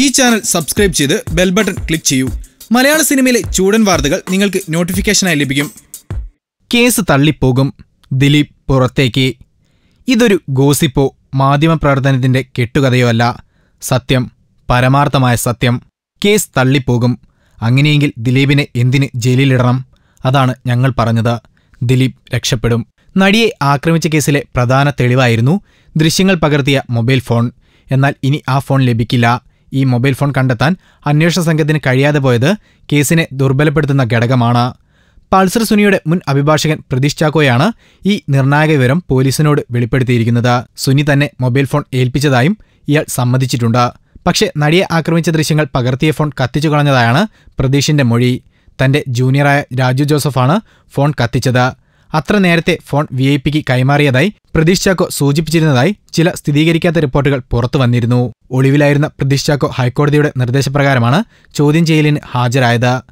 ഈ channel subscribe ചെയ്ത് bell button click ചെയ്യൂ. മലയാള സിനിമയിലെ ചൂടൻ വാർത്തകൾ നിങ്ങൾക്ക് നോട്ടിഫിക്കേഷനായി ലഭിക്കും. കേസ് തള്ളിപ്പോകും. ദിലീപ് പുറത്തേക്ക്. ഇതൊരു ഗോസിപ്പോ മാധ്യമപ്രവർത്തനത്തിന്റെ കെട്ടുകഥയോ അല്ല. സത്യം പരമാർത്ഥമായ സത്യം. കേസ് തള്ളിപ്പോകും. അങ്ങനെയെങ്കിൽ ദിലീപിനെ എന്തിന് ജയിലിലിടണം? അതാണ് ഞങ്ങൾ പറഞ്ഞത്. ദിലീപ് രക്ഷപ്പെടും. നടിയെ ആക്രമിച്ച കേസിലെ പ്രധാന തെളിവായിരുന്നു ദൃശ്യങ്ങൾ പകർത്തിയ മൊബൈൽ ഫോൺ. എന്നാൽ ഇനി ആ ഫോൺ ലഭിക്കില്ല. ഈ മൊബൈൽ ഫോൺ കണ്ടെത്താൻ അന്വേഷണ സംഘത്തിന് കഴിയാതെ പോയത് കേസിനെ ദുർബലപ്പെടുത്തുന്ന ഘടകമാണ്. പൾസർ സുനിയുടെ മുൻ അഭിഭാഷകൻ പ്രതീഷ് ചാക്കോയാണ് ഈ നിർണായക വിവരം പോലീസിനോട് വെളിപ്പെടുത്തിയിരിക്കുന്നത്. സുനി തന്നെ മൊബൈൽ ഫോൺ ഏൽപ്പിച്ചതായും ഇയാൾ സമ്മതിച്ചിട്ടുണ്ട്. പക്ഷേ നടിയെ ആക്രമിച്ച ദൃശ്യങ്ങൾ പകർത്തിയ ഫോൺ കത്തിച്ചു കളഞ്ഞതായാണ് പ്രതീഷിന്റെ മൊഴി. തന്റെ ജൂനിയറായ രാജു ജോസഫാണ് ഫോൺ കത്തിച്ചത്. അത്ര നേരത്തെ ഫോൺ വി ഐ പിക്ക് കൈമാറിയതായി പ്രതീഷ് ചാക്കോ സൂചിപ്പിച്ചിരുന്നതായി ചില സ്ഥിരീകരിക്കാത്ത റിപ്പോർട്ടുകൾ പുറത്തു വന്നിരുന്നു. ഒളിവിലായിരുന്ന പ്രതീഷ് ചാക്കോ ഹൈക്കോടതിയുടെ നിർദ്ദേശപ്രകാരമാണ് ചോദ്യം ചെയ്യലിന് ഹാജരായത്.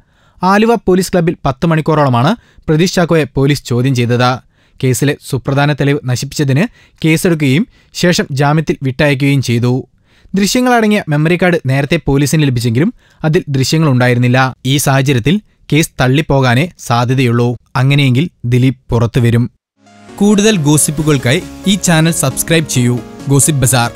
ആലുവ പോലീസ് ക്ലബ്ബിൽ പത്ത് മണിക്കൂറോളമാണ് പ്രതീഷ് ചാക്കോയെ പോലീസ് ചോദ്യം ചെയ്തത്. കേസിലെ സുപ്രധാന തെളിവ് നശിപ്പിച്ചതിന് കേസെടുക്കുകയും ശേഷം ജാമ്യത്തിൽ വിട്ടയക്കുകയും ചെയ്തു. ദൃശ്യങ്ങളടങ്ങിയ മെമ്മറി കാർഡ് നേരത്തെ പോലീസിന് ലഭിച്ചെങ്കിലും അതിൽ ദൃശ്യങ്ങളുണ്ടായിരുന്നില്ല ഈ സാഹചര്യത്തിൽ കേസ് തള്ളിപ്പോകാനേ സാധ്യതയുള്ളൂ. അങ്ങനെയെങ്കിൽ ദിലീപ് പുറത്തുവരും. കൂടുതൽ ഗോസിപ്പുകൾക്കായി ഈ ചാനൽ സബ്സ്ക്രൈബ് ചെയ്യൂ. Gossip bazaar.